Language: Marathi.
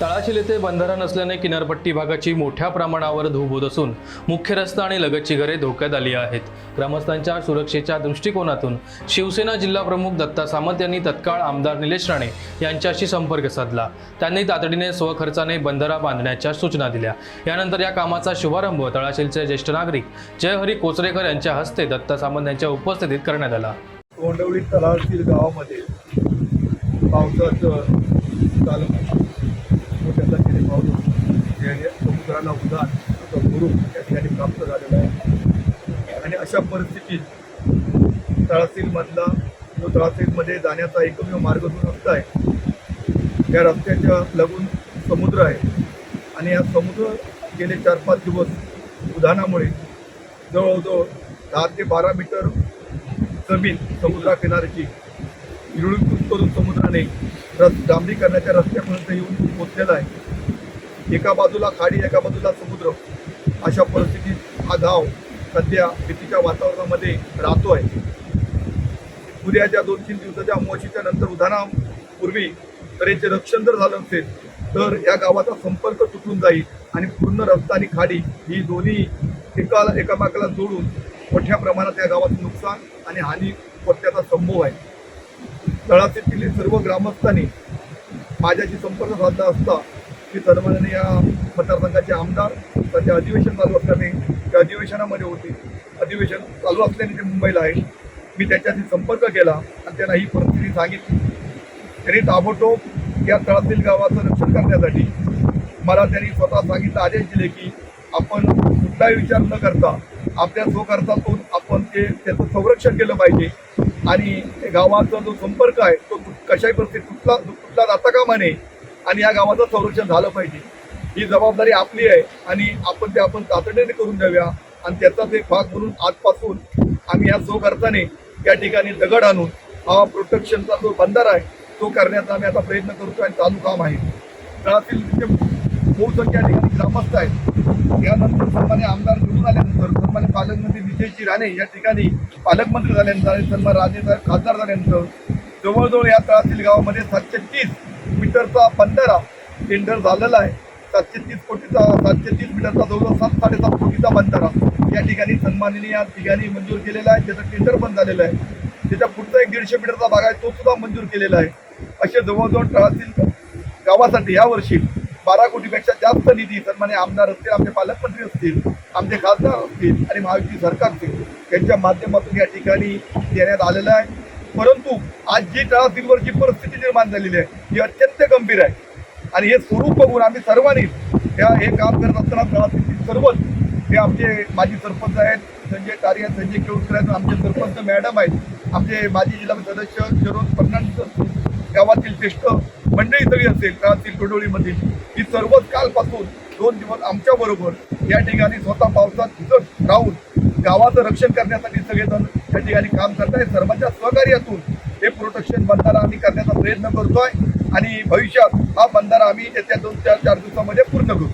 तळाशील येथे बंधारा नसल्याने किनारपट्टी भागाची मोठ्या प्रमाणावर धूप होत असून मुख्य रस्ता आणि लगतची घरे धोक्यात आली आहेत. ग्रामस्थांच्या सुरक्षेच्या दृष्टिकोनातून शिवसेना जिल्हा प्रमुख दत्ता सामंत यांनी तत्काळ आमदार निलेश राणे यांच्याशी संपर्क साधला. त्यांनी तातडीने स्वखर्चाने बंधारा बांधण्याच्या सूचना दिल्या. यानंतर या कामाचा शुभारंभ तळाशीलचे ज्येष्ठ नागरिक जयहरी कोचरेकर यांच्या हस्ते दत्ता सामंत यांच्या उपस्थितीत करण्यात आला. तोंडवली तलावातील गावामध्ये पावसाचं चालू मोठ्या संख्येने पाऊस होतो. समुद्राला उधार असं गुरुप त्या ठिकाणी प्राप्त झालेलं आहे. आणि अशा परिस्थितीत तळासीलमधला जो तळासीलमध्ये जाण्याचा एकमेव मार्ग जो रस्ता आहे या रस्त्याच्या लागून समुद्र आहे. आणि या समुद्र गेले चार पाच दिवस उधाणामुळे जवळजवळ दहा ते बारा मीटर जमीन समुद्राकिनाऱ्याची इरुळीकृत करून समुद्राने रस डांबरीकरणाच्या रस्त्यापर्यंत येऊन पोचलेला आहे. एका बाजूला खाडी एका बाजूला समुद्र. अशा परिस्थितीत हा गाव सध्या भीतीच्या वातावरणामध्ये राहतो आहे उद्याच्या दोन तीन दिवसाच्या अमावशीच्या नंतर उदाहरणापूर्वी तर याचे रक्षण जर झालं असेल तर या गावाचा संपर्क तुटून जाईल आणि पूर्ण रस्ता आणि खाडी ही दोन्ही एकाला एकामेकाला जोडून मोठ्या प्रमाणात या गावाचं नुकसान आणि हानी पत्त्याचा संभव आहे. तळातील सर्व ग्रामस्थांनी माझ्याशी संपर्क साधला असता की सन्मानाने या मतदारसंघाचे आमदार त्याचे अधिवेशन चालू असल्याने त्या अधिवेशनामध्ये होते. अधिवेशन चालू असल्याने ते मुंबईला आहे मी त्याच्याशी संपर्क केला आणि त्यांना ही परिस्थिती सांगितली. त्यांनी ताबडतोब या तळातील गावाचं रक्षण करण्यासाठी मला त्यांनी स्वतः सांगितलं आदेश दिले की आपण कुठलाही विचार न करता आपल्या स्वखर्चातून आपण ते त्याचं संरक्षण केलं पाहिजे. आणि गावाचा जो संपर्क आहे तो कशाही परिस्थितीत तुटला तुटला जाता कामा नये आणि या गावाचं संरक्षण झालं पाहिजे. ही जबाबदारी आपली आहे आणि आपण ते आपण तातडीने करून द्याव्या आणि त्याचाच एक भाग म्हणून आजपासून आम्ही या स्वखर्चाने या ठिकाणी दगड आणून हा प्रोटेक्शनचा जो बंदर आहे तो करण्याचा आम्ही आता प्रयत्न करतो आणि चालू काम आहे. तळातील बहुसंख्या ठिकाणी ग्रामस्थ आहेत. यानंतर सन्मान्य आमदार निवडून आल्यानंतर सन्मान्य पालकमंत्री विजयजी राणे या ठिकाणी पालकमंत्री झाल्यानंतर आणि सन्मान राजे खासदार झाल्यानंतर जवळजवळ या तळातील गावामध्ये सातशे तीस मीटरचा बंधारा टेंडर झालेला आहे. सातशे तीस कोटीचा सातशे तीस मीटरचा जवळजवळ सात साडेसात कोटीचा बंधारा या ठिकाणी सन्मानीने या ठिकाणी मंजूर केलेला आहे. त्याचं टेंडर पण झालेलं आहे. त्याच्या पुढचा एक दीडशे मीटरचा भाग आहे तो सुद्धा मंजूर केलेला आहे. असे जवळजवळ तळातील गावासाठी यावर्षी बारा कोटीपेक्षा जास्त निधी सन्माने आमदार असतील आमचे पालकमंत्री असतील आमचे खासदार असतील आणि महायुती सरकार असतील यांच्या माध्यमातून या ठिकाणी देण्यात आलेलं आहे. परंतु आज जी तळासीलवरची परिस्थिती निर्माण झालेली आहे ही अत्यंत गंभीर आहे. आणि हे स्वरूप बघून आम्ही सर्वांनी या हे काम करत असताना तळातील सर्वच हे आमचे माजी सरपंच आहेत संजय कार्य संजय केळुसकर आहेत आमचे सरपंच मॅडम आहेत आमचे माजी जिल्हा सदस्य शरोज फडणवीस गावातील ज्येष्ठ मंडळी तरी असेल गावातील टोडोळीमधील ही सर्वच कालपासून दोन दिवस आमच्या बरोबर या ठिकाणी स्वतः पावसात भिजत राहून गावाचं रक्षण करण्यासाठी सगळेजण या ठिकाणी काम करत आहेत सर्वांच्या सहकार्यातून हे प्रोटेक्शन बंधारा आम्ही करण्याचा प्रयत्न करतोय आणि भविष्यात हा बंधारा आम्ही येत्या दोन चार चार दिवसामध्ये पूर्ण करू.